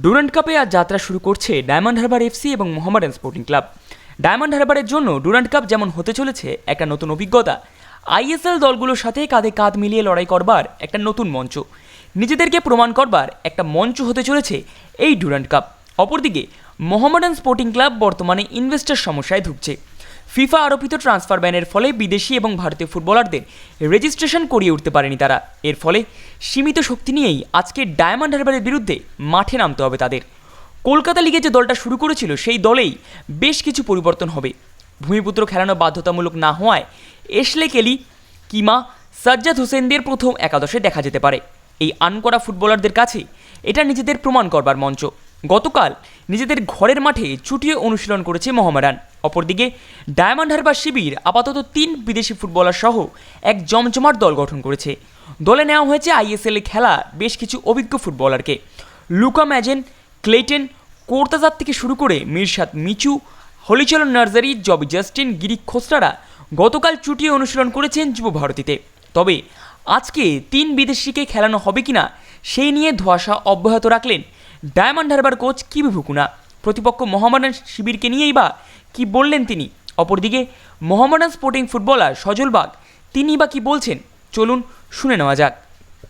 Durand কাপে আজ যাত্রা শুরু করছে ডায়মন্ড হারবার এফসি এবং মোহামেডান স্পোর্টিং ক্লাব। ডায়মন্ড হারবারের জন্য ডুরান্ট কাপ যেমন হতে চলেছে, একটা নতুন অভিজ্ঞতা। আইএসএল দলগুলোর সাথে কাঁধে কাঁধ মিলিয়ে লড়াই করবার একটা নতুন মঞ্চ। নিজেদেরকে প্রমাণ করবার একটা মঞ্চ হতে চলেছে এই ডুরান্ট কাপ। অপরদিকে, মোহামেডান স্পোর্টিং ক্লাব বর্তমানে ইনভেস্টার সমস্যায় ধুঁকছে। ফিফা আরোপিত ট্রান্সফার ব্যানের ফলে বিদেশি এবং ভারতীয় ফুটবলারদের রেজিস্ট্রেশন করিয়ে উঠতে পারেনি তারা। এর ফলে সীমিত শক্তি নিয়েই আজকে ডায়মন্ড হারবারের বিরুদ্ধে মাঠে নামতে হবে তাদের। কলকাতা লিগে যে দলটা শুরু করেছিল, সেই দলেই বেশ কিছু পরিবর্তন হবে। ভূমিপুত্র খেলানো বাধ্যতামূলক না হওয়ায় এশলে কেলি কিমা, সাজ্জাদ হোসেনদের প্রথম একাদশে দেখা যেতে পারে। এই আনকরা ফুটবলারদের কাছে এটা নিজেদের প্রমাণ করবার মঞ্চ। গতকাল নিজেদের ঘরের মাঠে ছুটিয়ে অনুশীলন করেছে মোহামেডান। অপরদিকে, ডায়মন্ড হারবার শিবির আপাতত তিন বিদেশি ফুটবলার সহ এক জমজমাট দল গঠন করেছে। দলে নেওয়া হয়েছে আইএসএল খেলা বেশ কিছু অভিজ্ঞ ফুটবলারকে। লুকা ম্যাজেন ক্লেটেন কোর্তাজার থেকে শুরু করে মিরসাদ মিচু, হলিচলন নার্জারি, জবি জাস্টিন গিরি খোসরারা গতকাল চুটিয়ে অনুশীলন করেছেন যুব ভারতীতে। তবে আজকে তিন বিদেশিকে খেলানো হবে কিনা, সেই নিয়ে ধোয়াশা অব্যাহত রাখলেন ডায়মন্ড হারবার কোচ কিবি ভুকুনা প্রতিপক্ষ মোহামডান শিবিরকে নিয়েই বা কি বললেন তিনি অপরদিকে Mohammedan Sporting footballer Sajal Bag তিনি বা কি বলছেন চলুন শুনে নেওয়া যাক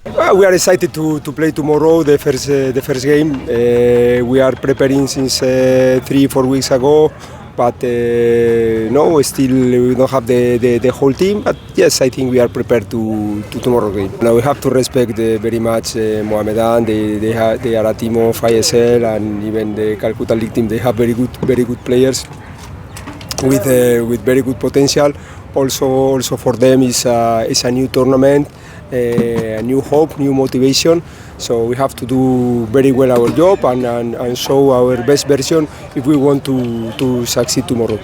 Uh, we are excited to, to play tomorrow the first uh, the first game. Uh, we are preparing since uh, three four weeks ago, but uh, no, still we don't have the, the, whole team. But yes, I think we are prepared to, to tomorrow game. Now we have to respect uh, very much uh, Mohamedan. They they, ha- they are a team of ISL and even the Calcutta League team. They have very good very good players with uh, with very good potential. Also, also for them is a, is a new tournament, uh, a new hope, new motivation. So we have to do very well our job and, and, and show our best version if we want to, to succeed tomorrow.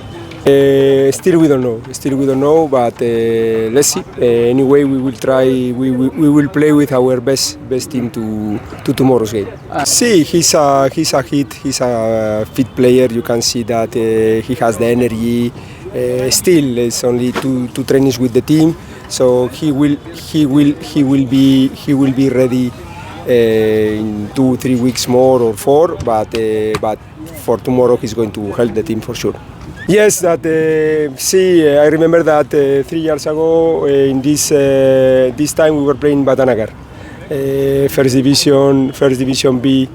Uh, still we don't know. Still we don't know, but uh, let's see. Uh, anyway, we will try. We, we, we will play with our best best team to, to tomorrow's game. see, he's a he's a hit. He's a fit player. You can see that uh, he has the energy. Uh, still, eh, it's only two two trainings with the team, so he will he will he will be he will be ready uh, in two three weeks more or four. But uh, but for tomorrow, he's going to help the team for sure. Yes, that see, I remember that three years ago in this this time we were playing Batanagar, first division, first division B,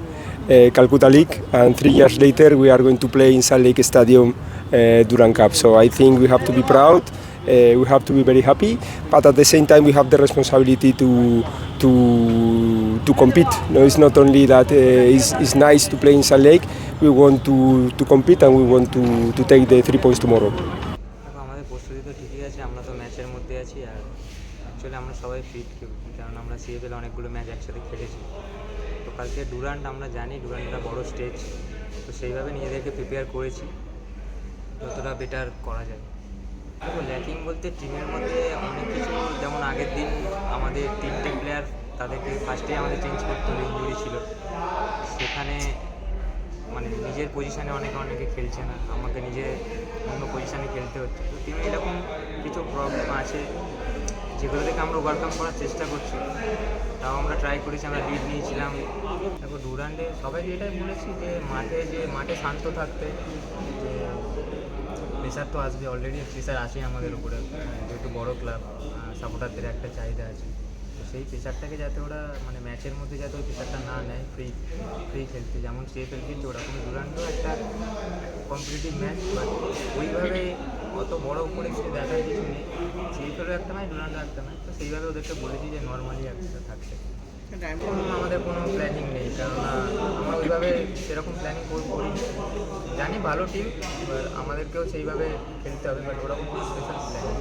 Calcutta League, and three years later we are going to play in Salt Lake Stadium, uh, Durand Cup. So I think we have to be proud. Uh, we have to be very happy, but at the same time we have the responsibility to to to compete. No, it's not only that uh, it's, it's nice to play in Salt Lake. We want to, to compete and we want to, to take the three points tomorrow. কালকে Durant আমরা জানি ডুরান্টটা বড় stage তো সেইভাবে নিজেদেরকে prepare করেছি যতটা better করা যায়। দেখো ল্যাকিং বলতে টিমের মধ্যে অনেক কিছু। যেমন আগের দিন আমাদের তিনটে প্লেয়ার তাদেরকে ফার্স্টেই আমাদের চেঞ্জ করতে হলো ইঞ্জুরি ছিল। সেখানে মানে নিজের পজিশানে অনেকে অনেকে খেলছে না। আমাকে নিজে অন্য পজিশানে খেলতে হচ্ছে। তো টিমে এরকম কিছু প্রবলেম আছে যেগুলো থেকে আমরা ওভারকাম করার চেষ্টা করছি। তাও আমরা ট্রাই করেছি, আমরা লিড নিয়েছিলাম। দেখো ডুরান্ডে সবাইকে এটাই বলেছি যে মাঠে যে মাঠে শান্ত থাকতে, যে প্রেশার তো আসবে অলরেডি প্রেশার আসে আমাদের উপরে। যেহেতু বড় ক্লাব সাপোর্টারদের একটা চাহিদা আছে। তো সেই প্রেশারটাকে যাতে ওরা মানে ম্যাচের মধ্যে যাতে ওই প্রেশারটা না নেয় ফ্রি ফ্রি খেলতে। যেমন সিএফএল খেলছে, ওরকম ডুরান্ডও একটা কম্পিটিটিভ ম্যাচ বাট ওইভাবে অত বড় করে কিছু দেখার কিছু নেই। সিএফএলও একটা ম্যাচ ডুরান্ডও একটা ম্যাচ তো সেইভাবে ওদেরকে বলেছি যে নর্মালি একটা থাকতে এখন আমাদের কোনো প্ল্যানিং নেই, কেননা আমরা ওইভাবে সেরকম প্ল্যানিং করি জানি ভালো টিম এবার আমাদেরকেও সেইভাবে খেলতে হবে বাট ওরকম কোনো স্পেশাল প্ল্যানিং